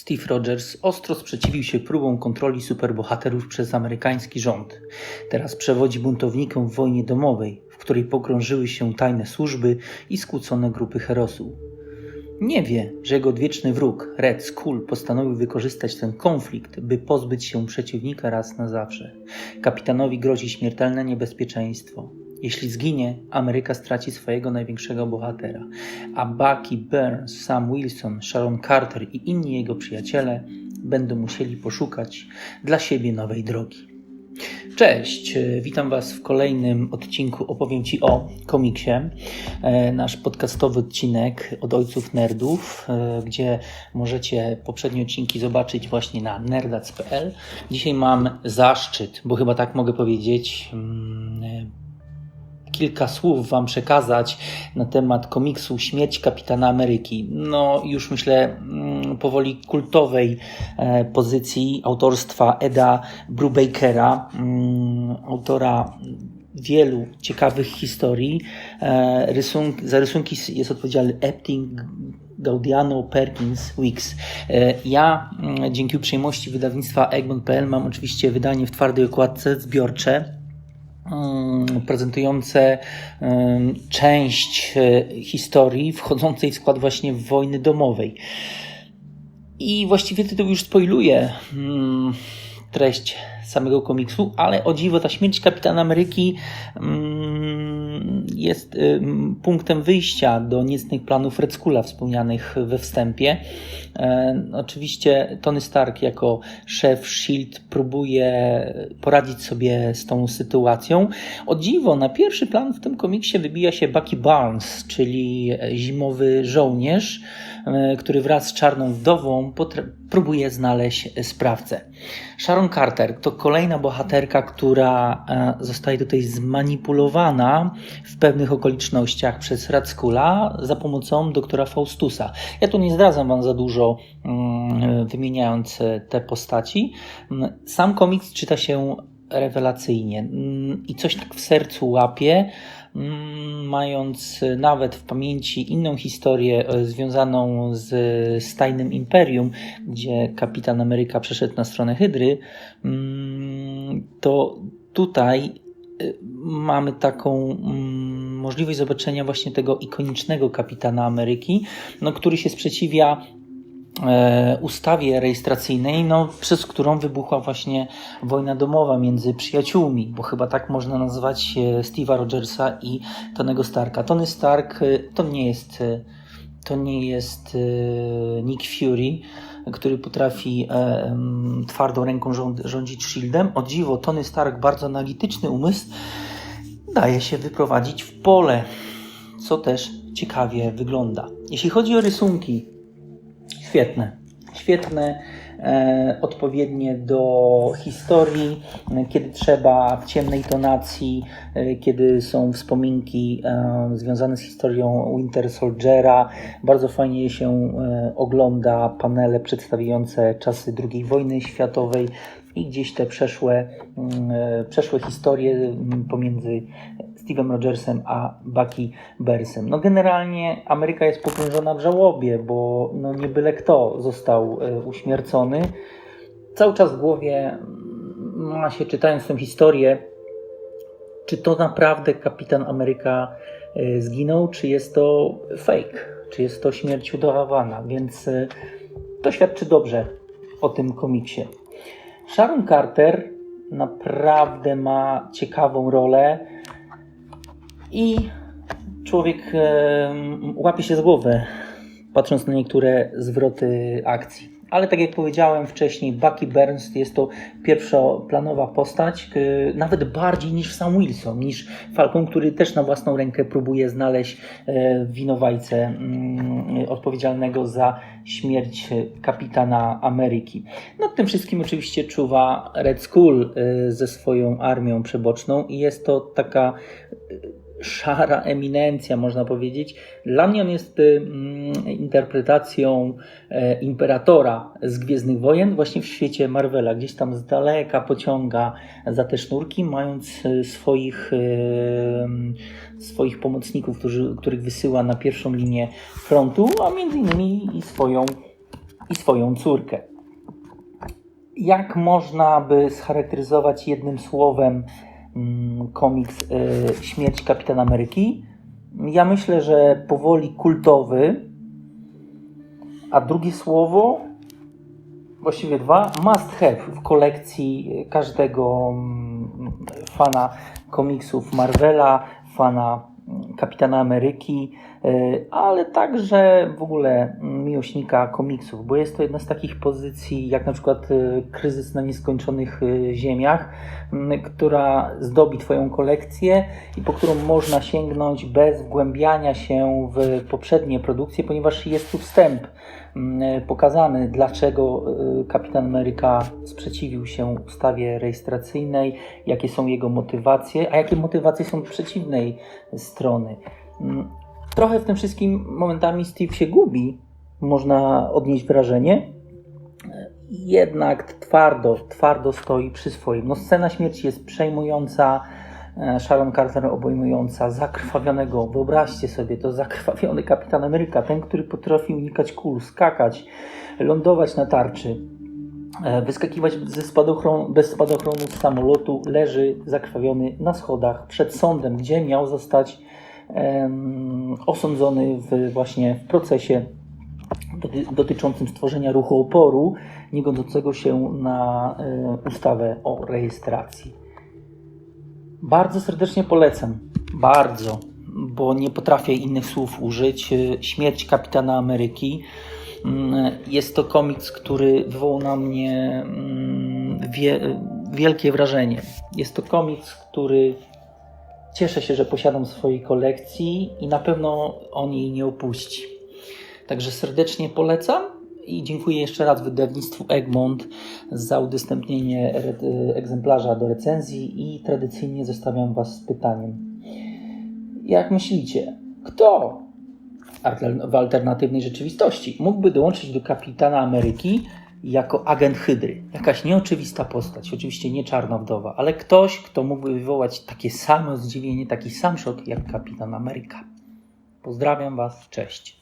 Steve Rogers ostro sprzeciwił się próbom kontroli superbohaterów przez amerykański rząd. Teraz przewodzi buntownikom w wojnie domowej, w której pogrążyły się tajne służby i skłócone grupy herosów. Nie wie, że jego odwieczny wróg, Red Skull, postanowił wykorzystać ten konflikt, by pozbyć się przeciwnika raz na zawsze. Kapitanowi grozi śmiertelne niebezpieczeństwo. Jeśli zginie, Ameryka straci swojego największego bohatera, a Bucky Burns, Sam Wilson, Sharon Carter i inni jego przyjaciele będą musieli poszukać dla siebie nowej drogi. Cześć, e, witam Was w kolejnym odcinku Opowiem Ci o komiksie. E, nasz podcastowy odcinek od Ojców Nerdów, e, gdzie możecie poprzednie odcinki zobaczyć właśnie na nerdac.pl. Dzisiaj mam zaszczyt, bo chyba tak mogę powiedzieć, mm, kilka słów Wam przekazać na temat komiksu Śmierć Kapitana Ameryki. No, już myślę, mm, powoli kultowej e, pozycji autorstwa Eda Brubakera, mm, autora wielu ciekawych historii. E, rysunki, za rysunki jest odpowiedzialny Epting, Gaudiano, Perkins, Wicks. E, ja mm, dzięki uprzejmości wydawnictwa Egmont.pl mam oczywiście wydanie w twardej okładce zbiorcze prezentujące część e, historii wchodzącej w skład właśnie wojny domowej. I właściwie tytuł już spoiluje mm, treść samego komiksu, ale o dziwo ta śmierć Kapitana Ameryki mm, jest punktem wyjścia do niecnych planów Red Skulla wspomnianych we wstępie. E, oczywiście Tony Stark jako szef SHIELD próbuje poradzić sobie z tą sytuacją. O dziwo, na pierwszy plan w tym komiksie wybija się Bucky Barnes, czyli zimowy żołnierz, który wraz z Czarną Wdową próbuje znaleźć sprawcę. Sharon Carter to kolejna bohaterka, która e, zostaje tutaj zmanipulowana w pewnych okolicznościach przez Radskula za pomocą doktora Faustusa. Ja tu nie zdradzam Wam za dużo, mm, wymieniając te postaci. Mm, sam komiks czyta się rewelacyjnie mm, i coś tak w sercu łapie. Mając nawet w pamięci inną historię e, związaną z, z tajnym imperium, gdzie kapitan Ameryka przeszedł na stronę Hydry, mm, to tutaj e, mamy taką mm, możliwość zobaczenia właśnie tego ikonicznego kapitana Ameryki, no, który się sprzeciwia ustawie rejestracyjnej, no, przez którą wybuchła właśnie wojna domowa między przyjaciółmi, bo chyba tak można nazwać Steve'a Rogersa i Tonego Starka. Tony Stark e, to nie jest, e, to nie jest Nick Fury, który potrafi twardą ręką rządzić shieldem. O dziwo, Tony Stark, bardzo analityczny umysł, daje się wyprowadzić w pole, co też ciekawie wygląda. Jeśli chodzi o rysunki, Świetne. Świetne, e, odpowiednie do historii, kiedy trzeba w ciemnej tonacji, e, kiedy są wspominki e, związane z historią Winter Soldiera. Bardzo fajnie się e, ogląda panele przedstawiające czasy II wojny światowej i gdzieś te przeszłe, mm, e, przeszłe historie mm, pomiędzy Steve'em Rogersem a Bucky Bersem. No generalnie Ameryka jest pogrążona w żałobie, bo no nie byle kto został e, uśmiercony. Cały czas w głowie ma się czytając tę historię, czy to naprawdę kapitan Ameryka e, zginął, czy jest to fake, czy jest to śmierć udawana, więc e, to świadczy dobrze o tym komiksie. Sharon Carter naprawdę ma ciekawą rolę i człowiek łapie się z głowy, patrząc na niektóre zwroty akcji. Ale tak jak powiedziałem wcześniej, Bucky Burns jest to pierwszoplanowa postać, nawet bardziej niż Sam Wilson, niż Falcon, który też na własną rękę próbuje znaleźć e, winowajcę mm, odpowiedzialnego za śmierć kapitana Ameryki. Nad tym wszystkim oczywiście czuwa Red Skull e, ze swoją armią przeboczną i jest to taka szara eminencja, można powiedzieć. Dla mnie on jest y, mm, interpretacją e, imperatora z Gwiezdnych Wojen, właśnie w świecie Marvela. Gdzieś tam z daleka pociąga za te sznurki, mając e, swoich, e, swoich pomocników, którzy, których wysyła na pierwszą linię frontu, a między innymi i swoją i swoją córkę. Jak można by scharakteryzować jednym słowem mm, komiks y, Śmierć Kapitana Ameryki? Ja myślę, że powoli kultowy, a drugie słowo, właściwie dwa, must have w kolekcji każdego mm, fana komiksów Marvela, fana mm, Kapitana Ameryki, y, ale także w ogóle miłośnika komiksów, bo jest to jedna z takich pozycji, jak na przykład y, Kryzys na nieskończonych y, ziemiach, która zdobi Twoją kolekcję i po którą można sięgnąć bez wgłębiania się w poprzednie produkcje, ponieważ jest tu wstęp pokazany, dlaczego y, Kapitan Ameryka sprzeciwił się ustawie rejestracyjnej, jakie są jego motywacje, a jakie motywacje są przeciwnej strony. Mm, Trochę w tym wszystkim momentami Steve się gubi, można odnieść wrażenie, jednak twardo, twardo stoi przy swoim. No, scena śmierci jest przejmująca, Sharon Carter obejmująca zakrwawionego, wyobraźcie sobie, to zakrwawiony kapitan Ameryka, ten, który potrafi unikać kul, skakać, lądować na tarczy, e, wyskakiwać ze spadochron, bez spadochronu z samolotu, leży zakrwawiony na schodach przed sądem, gdzie miał zostać em, osądzony w, właśnie w procesie doty, dotyczącym stworzenia ruchu oporu, nie godzącego się na e, ustawę o rejestracji. Bardzo serdecznie polecam. Bardzo, bo nie potrafię innych słów użyć. Śmierć kapitana Ameryki. Mm, Jest to komiks, który wywołał na mnie mm, wie, wielkie wrażenie. Jest to komiks, który cieszę się, że posiadam w swojej kolekcji i na pewno on jej nie opuści. Także serdecznie polecam i dziękuję jeszcze raz wydawnictwu Egmont za udostępnienie re- egzemplarza do recenzji i tradycyjnie zostawiam Was z pytaniem. Jak myślicie, kto w alternatywnej rzeczywistości mógłby dołączyć do Kapitana Ameryki jako agent Hydry? Jakaś nieoczywista postać, oczywiście nie czarna wdowa, ale ktoś, kto mógłby wywołać takie samo zdziwienie, taki sam szok jak Kapitan Ameryka. Pozdrawiam Was, cześć.